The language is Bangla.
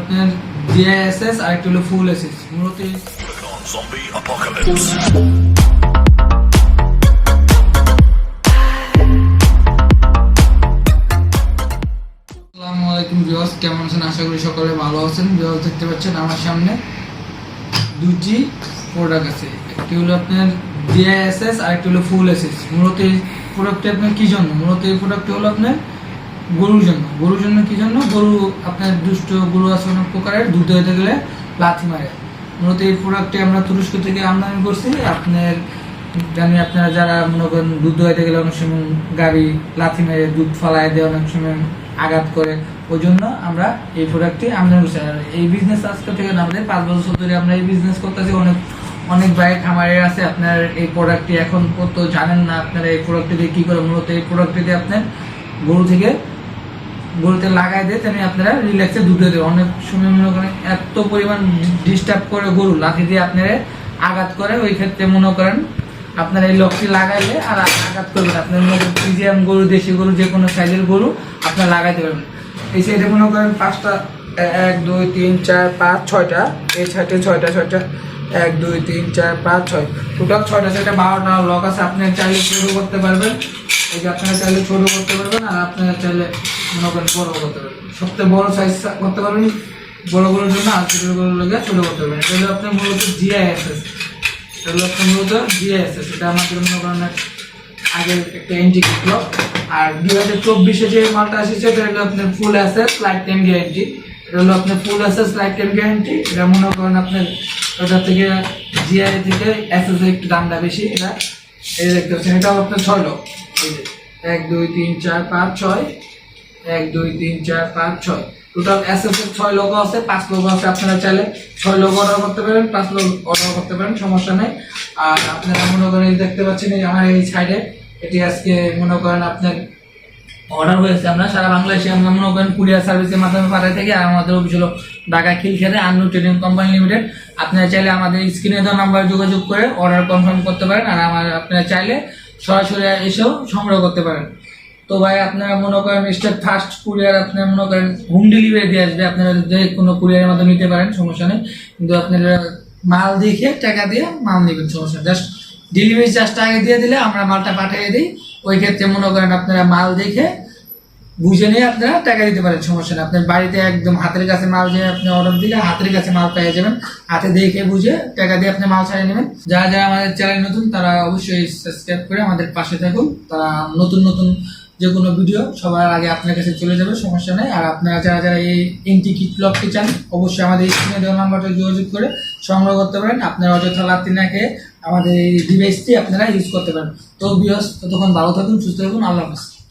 আপনার জিআইএসএস আর একটা হলো ফুল এসএস মূলত zombie apocalypse. ভিউয়ার্স, কেমন আছেন? আশা করি সকলে ভালো আছেন। ভিউয়ার্স, দেখতে পাচ্ছেন আমার সামনে দুটি প্রোডাক্ট আছে। একটি হলো আপনার জিআইএসএস আর একটি হলো ফুল এসএস মূলত এই প্রোডাক্টটি আপনার কি জন্য? মূলত এই প্রোডাক্টটি হলো আপনার গরুর জন্য। গরুর জন্য কি জন্য? গরু আপনার দুষ্ট, গরু আছে অনেক প্রকারের, দুধ হতে গেলে লাথি মারে। মূলত এই প্রোডাক্টটি আমরা তুরস্ক থেকে আমদানি করছি। আপনার, জানি আপনারা যারা মনে করেন দুধ দোয়াইতে গেলে অনেক সময় গাড়ি লাথি মেরে, দুধ ফালায় দেয়, অনেক সময় আঘাত করে, ওই জন্য আমরা এই প্রোডাক্টটি আমদানি করছি। আর এই বিজনেস আজকে থেকে আমাদের পাঁচ বছর ধরে আমরা এই বিজনেস করতেছি। অনেক অনেক বাইক খামারের আছে। আপনার এই প্রোডাক্টটি এখন কত জানেন না আপনারা এই প্রোডাক্টটি দিয়ে কী করে, মূলত এই প্রোডাক্টটি দিয়ে আপনার গরু থেকে গরুতে লাগাই দিয়ে, তেমনি আপনারা রিল্যাক্সে দুধ দেবে অনেক সময় মনে করেন এত পরিমাণ ডিস্টার্ব করে গরু, লাঠি দিয়ে আপনারা আঘাত করে, ওই ক্ষেত্রে মনে করেন আপনারা এই লকটি লাগাইলে আর আঘাত করবেন আপনার মনে করেন ফিজিয়াম গরু, দেশি গরু, যে কোনো সাইজের গরু আপনারা লাগাইতে পারবেন। এই সাইডে মনে করেন পাঁচটা এক, দুই, তিন, চার, পাঁচ, ছয়টা, এই সাইডে ছয়টা ছয়টা এক, দুই, তিন, চার, পাঁচ, ছয়। টোটাল ছয়টা ছয়টা, বারোটা লক আছে। আপনি চাইলে শুরু করতে পারবেন। এই যে আপনারা চাইলে ছোট করতে পারবেন আর আপনারা চাইলে মনে করেন বড় করতে পারবেন। সবথেকে বড়ো সাইজ করতে পারবেন। বড় গরুর জন্য আর ছোট গরুর লেগে ছোট করতে পারবেন। এটা হলো আপনার মূলত জিআইএসএস এটা হলো আপনার মূলত জিআইএসএস এটা আমাদের মনে করেন আগের একটা এন্ট্রি কিটলো আর দুই হাজার চব্বিশে যে মালটা এসেছে, এটা হলো আপনার full access lifetime guarantee এটা হলো আপনার full access lifetime guarantee এটা মনে করেন আপনার ওটা থেকে জিআই থেকে অ্যাসেস একটু দামটা বেশি, এটা এই দেখতে পাচ্ছেন এটাও আপনার ছয় লোক এক, দুই, তিন, চার, পাঁচ, ছয়। এক, দুই, তিন, চার, পাঁচ, ছয়। টোটাল এসএস এর ছয় লোগো আছে, পাঁচ লোগো আছে, আপনারা চাইলে ছয় লোগো অর্ডার করতে পারেন, পাঁচ লোগো অর্ডার করতে পারেন, সমস্যা নেই। আর আপনারা মনে করেন দেখতে পাচ্ছেন আমার এই সাইডে এটি আজকে মনে করেন আপনার অর্ডার হয়েছে আমরা, সারা বাংলাদেশে আমরা মনে করেন কুরিয়ার সার্ভিসের মাধ্যমে পাঠাই থেকে। আর আমাদের অফিস হলো ঢাকা খিলখেতে আন্নু ট্রেডিং কোম্পানি লিমিটেড। আপনারা চাইলে আমাদের স্ক্রিনে দেওয়া নাম্বারে যোগাযোগ করে অর্ডার কনফার্ম করতে পারেন। আর আমার, আপনারা চাইলে সরাসরি এসেও সংগ্রহ করতে পারেন। তো ভাই, আপনারা মনে করেন স্টেপ ফার্স্ট কুরিয়ার আপনারা মনে করেন হোম ডেলিভারি দিয়ে আসবে। আপনারা যে কোনো কুরিয়ারের মাধ্যমে নিতে পারেন, সমস্যা নেই। কিন্তু আপনারা মাল দেখে টাকা দিয়ে মাল নেবেন, সমস্যা জাস্ট ডেলিভারি চার্জটা আগে দিয়ে দিলে আমরা মালটা পাঠিয়ে দিই। ওই ক্ষেত্রে মনে করেন আপনারা মাল দেখে বুঝে নিয়ে আপনারা, টাকা দিতে পারেন, সমস্যা নেই। আপনার বাড়িতে একদম হাতের কাছে মাল যে আপনি অর্ডার দিলে হাতের কাছে মাল পেয়ে যাবেন। হাতে দেখে বুঝে টাকা দিয়ে আপনি মাল ছাড়িয়ে নেবেন। যারা যারা আমাদের চ্যানেল নতুন, তারা অবশ্যই সাবস্ক্রাইব করে আমাদের পাশে থাকুন। তারা নতুন নতুন যে কোনো ভিডিও সবার আগে আপনার কাছে চলে যাবে, সমস্যা নেই। আর আপনারা যারা যারা এই এনটি কিট লকটি চান, অবশ্যই আমাদের স্ক্রিনে দেওয়া নাম্বারটা যোগাযোগ করে সংগ্রহ করতে পারেন। আপনারা অযথা লাত্তি না খেয়ে আমাদের এই ডিভাইসটি আপনারা ইউজ করতে পারেন। তো বিয়স ততক্ষণ ভালো থাকুন, সুস্থ থাকুন। আল্লাহ হাফেজ।